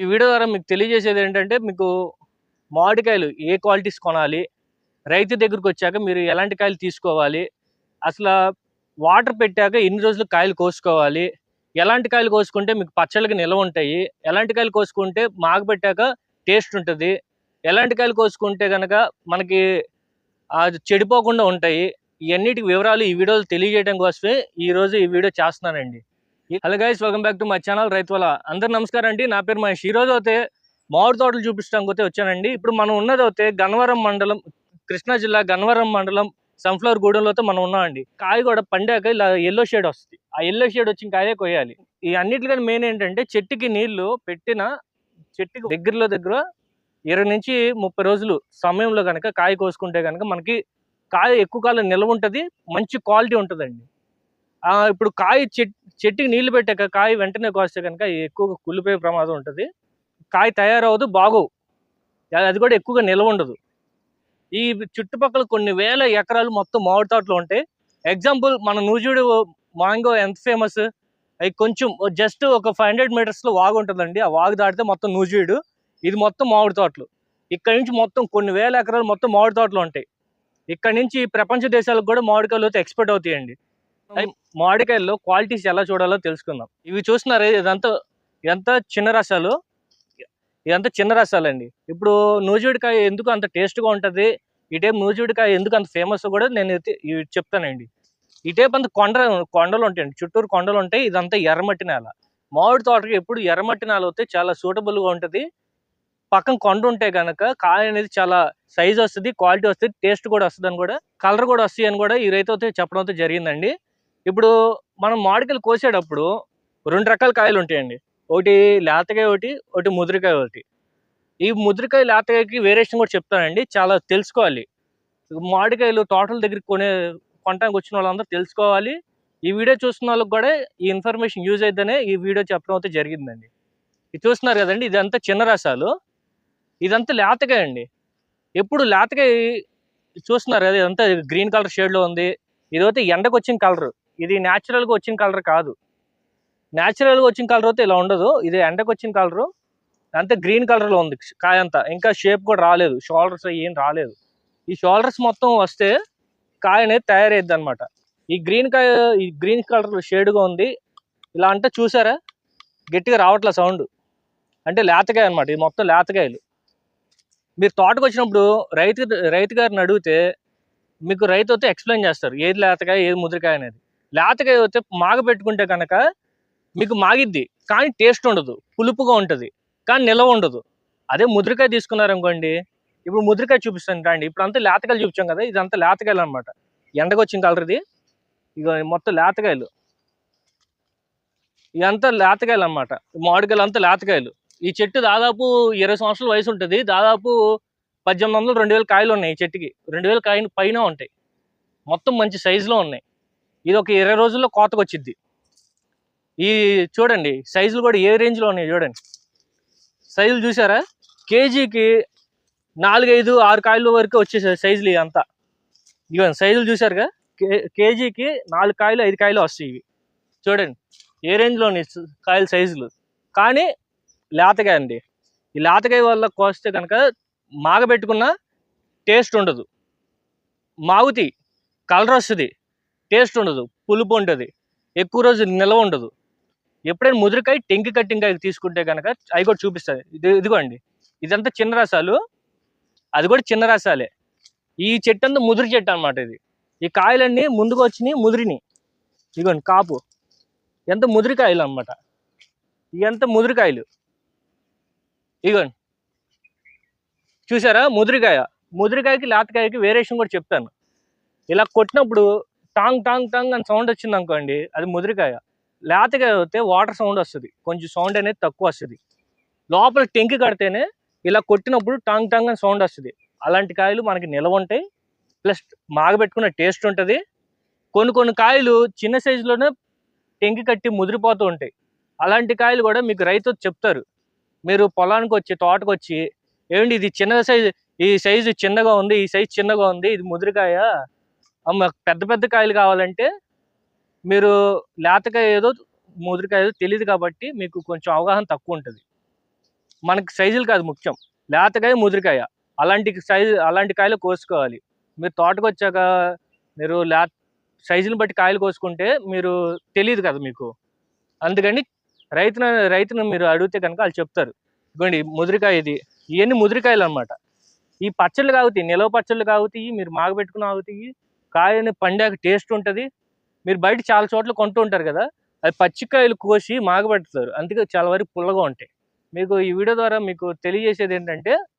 ఈ వీడియో ద్వారా మీకు తెలియజేసేది ఏంటంటే మీకు మామిడికాయలు ఏ క్వాలిటీస్ కొనాలి రైతు దగ్గరకు వచ్చాక మీరు ఎలాంటి కాయలు తీసుకోవాలి అసలు వాటర్ పెట్టాక ఎన్ని రోజులు కాయలు కోసుకోవాలి ఎలాంటి కాయలు కోసుకుంటే మీకు పచ్చళ్ళకి నిల్వ ఉంటాయి ఎలాంటి కాయలు కోసుకుంటే మాగ పెట్టాక టేస్ట్ ఉంటుంది ఎలాంటి కాయలు కోసుకుంటే కనుక మనకి అది చెడిపోకుండా ఉంటాయి ఇవన్నిటికి వివరాలు ఈ వీడియోలు తెలియజేయడం కోసమే ఈ ఈ వీడియో చేస్తున్నానండి. Hello guys welcome back to my channel రైతు వల్ల అందరు నమస్కారం అండి నా పేరు మహేష్. ఈరోజు అయితే మామిడి తోటలు చూపించడానికి అయితే వచ్చానండి. ఇప్పుడు మనం ఉన్నది అయితే గన్నవరం మండలం కృష్ణా జిల్లా గన్నవరం మండలం సన్ఫ్లవర్ గూడెంలో అయితే మనం ఉన్నామండి. కాయ కూడా పండాక ఇలా ఎల్లో షేడ్ వస్తుంది. ఆ ఎల్లో షేడ్ వచ్చిన కాయే కొయ్యాలి. ఈ అన్నిటికన్నా మెయిన్ ఏంటంటే చెట్టుకి నీళ్ళు పెట్టిన చెట్టుకి దగ్గరలో దగ్గర ఇరవై నుంచి ముప్పై రోజులు సమయంలో కనుక కాయ కోసుకుంటే కనుక మనకి కాయ ఎక్కువ కాలం నిల్వ ఉంటుంది మంచి క్వాలిటీ ఉంటుందండి. ఇప్పుడు కాయ చెట్ చెట్టుకి నీళ్ళు పెట్టాక కాయ వెంటనే కోస్తే కనుక ఎక్కువగా కుళ్ళిపోయే ప్రమాదం ఉంటుంది. కాయ తయారవదు బాగోవు. అది- అది కూడా ఎక్కువగా నిల్వ ఉండదు. ఈ చుట్టుపక్కల కొన్ని వేల ఎకరాలు మొత్తం మామిడి తోటలు ఉంటాయి ఎగ్జాంపుల్ మన నూజుడు మాంగో ఎంత ఫేమస్? అవి కొంచెం జస్ట్ ఒక ఫైవ్ హండ్రెడ్ మీటర్స్లో వాగు ఉంటుందండి. ఆ వాగు దాటితే మొత్తం నూజుడు. ఇది మొత్తం మామిడి తోటలు. ఇక్కడ నుంచి మొత్తం కొన్ని వేల ఎకరాలు మొత్తం మామిడి తోటలు ఉంటాయి. ఇక్కడ నుంచి ప్రపంచ దేశాలకు కూడా మామిడికాయలు అయితే ఎక్స్పోర్ట్ అవుతాయండి. మామిడికాయల్లో క్వాలిటీస్ ఎలా చూడాలో తెలుసుకుందాం. ఇవి చూస్తున్నారే ఇదంతా ఇదంతా చిన్న రసాలు. ఇదంతా చిన్న రసాలండి. ఇప్పుడు నూజివిడికాయ ఎందుకు అంత టేస్ట్గా ఉంటుంది? ఈ టైప్ నూజివిడికాయ ఎందుకు అంత ఫేమస్ కూడా నేను చెప్తానండి. ఈ టైప్ అంత కొండ కొండలు ఉంటాయండి. చుట్టూరు కొండలు ఉంటాయి. ఇదంతా ఎర్రమట్టి నేల. మామిడి తోటకి ఎప్పుడు ఎర్రమట్టి నేల వస్తే చాలా సూటబుల్గా ఉంటుంది. పక్కన కొండ ఉంటే కనుక కాయ అనేది చాలా సైజ్ వస్తుంది క్వాలిటీ వస్తుంది టేస్ట్ కూడా వస్తుంది అని కూడా కలర్ కూడా వస్తాయి అని కూడా ఈ రైతు అయితే చెప్పడం అయితే జరిగిందండి. ఇప్పుడు మనం మామిడికాయలు కోసేటప్పుడు రెండు రకాల కాయలు ఉంటాయండి. ఒకటి లేతకాయ ఒకటి ఒకటి ముదిరికాయ ఒకటి. ఈ ముదిరికాయ లేతకాయకి వేరియేషన్ కూడా చెప్తానండి. చాలా తెలుసుకోవాలి. మామిడికాయలు తోటల దగ్గరికి కొనే కొనడానికి వచ్చిన వాళ్ళందరూ తెలుసుకోవాలి. ఈ వీడియో చూస్తున్న వాళ్ళకి కూడా ఈ ఇన్ఫర్మేషన్ యూజ్ అయితేనే ఈ వీడియో చెప్పడం అయితే జరిగిందండి. ఇది చూస్తున్నారు కదండి ఇదంతా చిన్న రసాలు. ఇదంతా లేతకాయ అండి. ఎప్పుడు లేతకాయ చూస్తున్నారు కదా ఇదంతా గ్రీన్ కలర్ షేడ్లో ఉంది. ఇదైతే ఎండకు వచ్చిన కలరు. ఇది న్యాచురల్గా వచ్చిన కలర్ కాదు. న్యాచురల్గా వచ్చిన కలర్ అయితే ఇలా ఉండదు. ఇది ఎండకు వచ్చిన కలర్ అంతే గ్రీన్ కలర్లో ఉంది కాయ అంతా. ఇంకా షేప్ కూడా రాలేదు. షోల్డర్స్ ఏం రాలేదు. ఈ షోల్డర్స్ మొత్తం వస్తే కాయ అనేది తయారయ్యద్ది అనమాట ఈ గ్రీన్ కాయ ఈ గ్రీన్ కలర్ షేడ్గా ఉంది. ఇలా అంటే చూసారా? గట్టిగా రావట్లే సౌండ్ అంటే లేతకాయ అనమాట ఇది మొత్తం లేతకాయలు. మీరు తోటకు వచ్చినప్పుడు రైతు రైతు గారిని అడిగితే మీకు రైతు అయితే ఎక్స్ప్లెయిన్ చేస్తారు. ఏది లేతకాయ ఏది ముద్రకాయ అనేది. లేతకాయ అయితే మాగ పెట్టుకుంటే కనుక మీకు మాగిద్ది కానీ టేస్ట్ ఉండదు పులుపుగా ఉంటుంది కానీ నిలవ ఉండదు. అదే ముద్రకాయ తీసుకున్నారనుకోండి ఇప్పుడు ముద్రకాయ చూపిస్తాను రండి. ఇప్పుడు అంతా లేతకాయలు చూపించాం కదా ఇదంతా లేతకాయలు అనమాట ఎండకు వచ్చిన ఇక మొత్తం లేతకాయలు. ఇదంతా లేతకాయలు అనమాట మామిడికాయలు అంతా లేతకాయలు. ఈ చెట్టు దాదాపు ఇరవై సంవత్సరాల వయసు ఉంటుంది. దాదాపు పద్దెనిమిది వందలు రెండు వేల కాయలు ఉన్నాయి ఈ చెట్టుకి. రెండు వేల కాయలు పైన ఉంటాయి. మొత్తం మంచి సైజులో ఉన్నాయి. ఇది ఒక ఇరవై రోజుల్లో కోతకు వచ్చింది ఈ చూడండి సైజులు కూడా ఏ రేంజ్లో ఉన్నాయి చూడండి. సైజులు చూసారా? కేజీకి నాలుగైదు ఆరు కాయల వరకు వచ్చేసాయి సైజులు ఇవి అంతా. ఇవన్నీ సైజులు చూసారుగా? కే కేజీకి నాలుగు కాయలు ఐదు కాయలు వస్తాయి ఇవి. చూడండి ఏ రేంజ్లో ఉన్నాయి కాయల సైజులు. కానీ లేతకాయ అండి. ఈ లేతకాయ వల్ల కోస్తే కనుక మాగబెట్టుకున్న టేస్ట్ ఉండదు. మాగుతి కలర్ వస్తుంది. టేస్ట్ ఉండదు పులుపు ఉంటుంది ఎక్కువ రోజు నిల్వ ఉండదు. ఎప్పుడైనా ముదిరికాయ టెంకి కట్టింకాయ తీసుకుంటే కనుక అవి కూడా చూపిస్తుంది. ఇది ఇదిగోండి ఇదంతా చిన్న రసాలు అది కూడా చిన్న రసాలే. ఈ చెట్టు అంతా ముదిరి చెట్టు అన్నమాట ఇది. ఈ కాయలన్నీ ముందుకు వచ్చినాయి ముదిరిని ఇదిగోండి కాపు. ఎంత ముదిరికాయలు అన్నమాట. ఎంత ముదిరికాయలు. ఇదిగోండి. చూసారా? ముదిరికాయ. ముదిరికాయకి లేతకాయకి వేరియేషన్ కూడా చెప్తాను. ఇలా కొట్టినప్పుడు టాంగ్ టాంగ్ టాంగ్ అని సౌండ్ వచ్చింది అనుకోండి అది ముదిరికాయ. లేతకాయ అయితే వాటర్ సౌండ్ వస్తుంది. కొంచెం సౌండ్ అనేది తక్కువ వస్తుంది. లోపల టెంకి కడితేనే ఇలా కొట్టినప్పుడు టాంగ్ టాంగ్ అని సౌండ్ వస్తుంది. అలాంటి కాయలు మనకి నిలవ ఉంటాయి. ప్లస్ మాగబెట్టుకున్న టేస్ట్ ఉంటుంది. కొన్ని కొన్ని కాయలు చిన్న సైజులోనే టెంకి కట్టి ముదిరిపోతూ ఉంటాయి. అలాంటి కాయలు కూడా మీకు రైతు చెప్తారు. మీరు పొలానికి వచ్చి తోటకు వచ్చి ఏమండి ఇది చిన్న సైజు ఈ సైజు చిన్నగా ఉంది ఈ సైజు చిన్నగా ఉంది ఇది ముదిరికాయ? పెద్ద పెద్ద కాయలు కావాలంటే మీరు లేతకాయ ఏదో ముదిరికాయ ఏదో తెలియదు కాబట్టి మీకు కొంచెం అవగాహన తక్కువ ఉంటుంది. మనకి సైజులు కాదు ముఖ్యం. లేతకాయ ముదిరికాయ. అలాంటి సైజు అలాంటి కాయలు కోసుకోవాలి. మీరు తోటకు వచ్చాక మీరు లే సైజుని బట్టి కాయలు కోసుకుంటే మీరు తెలియదు కదా మీకు. అందుకని రైతును రైతును మీరు అడిగితే కనుక వాళ్ళు చెప్తారు. ఇదిగోండి ముదిరికాయ ఇది. ఇవన్నీ ముదిరికాయలు అన్నమాట ఈ పచ్చళ్ళు కాగుతాయి నిలవ పచ్చళ్ళు కాగుతాయి మీరు మాగబెట్టుకుని ఆగుతాయి కాయని పండాక టేస్ట్ ఉంటుంది. మీరు బయట చాలా చోట్ల కొంటూ ఉంటారు కదా అది పచ్చికాయలు కోసి మాగబెడతారు. అందుకే చాలా వరకు పుల్లగా ఉంటాయి. మీకు ఈ వీడియో ద్వారా మీకు తెలియజేసేది ఏంటంటే